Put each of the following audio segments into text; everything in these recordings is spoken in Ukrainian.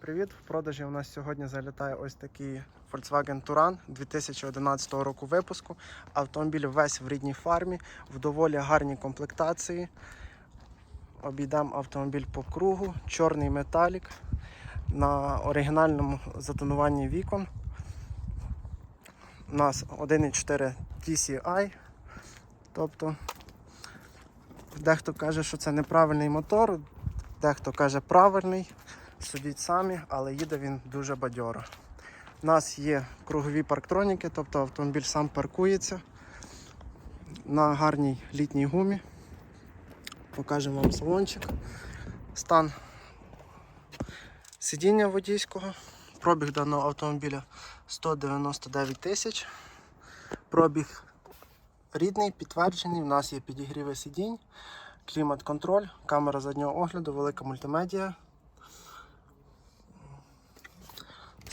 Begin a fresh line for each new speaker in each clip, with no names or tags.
привіт! В продажі у нас сьогодні залітає ось такий Volkswagen Touran 2011 року випуску. Автомобіль весь в рідній фармі, в доволі гарній комплектації. Обійдемо автомобіль по кругу, чорний металік на оригінальному затонуванні вікон. У нас 1.4 TCI. Тобто дехто каже, що це неправильний мотор, дехто каже правильний. Судіть самі, але їде він дуже бадьоро. У нас є кругові парктроніки, тобто автомобіль сам паркується на гарній літній гумі. Покажемо вам салончик. Стан сидіння водійського. Пробіг даного автомобіля 199 тисяч. Пробіг рідний, підтверджений. У нас є підігріви сидінь, клімат-контроль, камера заднього огляду, велика мультимедіа.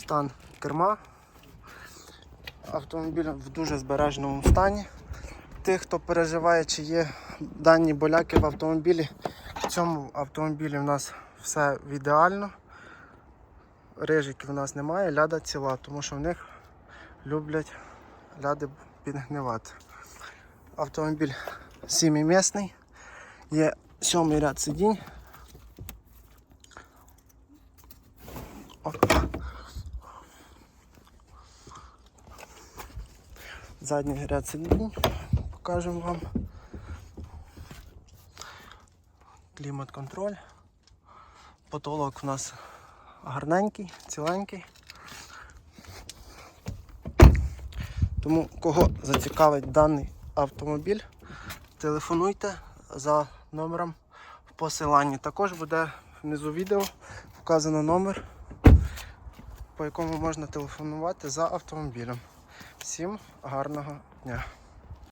Стан керма. Автомобіль в дуже збереженому стані. Тих, хто переживає, чи є дані боляки в автомобілі, в цьому автомобілі в нас все ідеально. Рижиків в нас немає, ляда ціла, тому що в них люблять ляди підгнивати. Автомобіль сімімісний, є сьомий ряд сидінь. Задній ряд сидінь покажемо вам. Клімат-контроль. Потолок у нас гарненький, ціленький. Тому кого зацікавить даний автомобіль, телефонуйте за номером в посиланні. Також буде внизу відео вказано номер, по якому можна телефонувати за автомобілем. Всім гарного дня!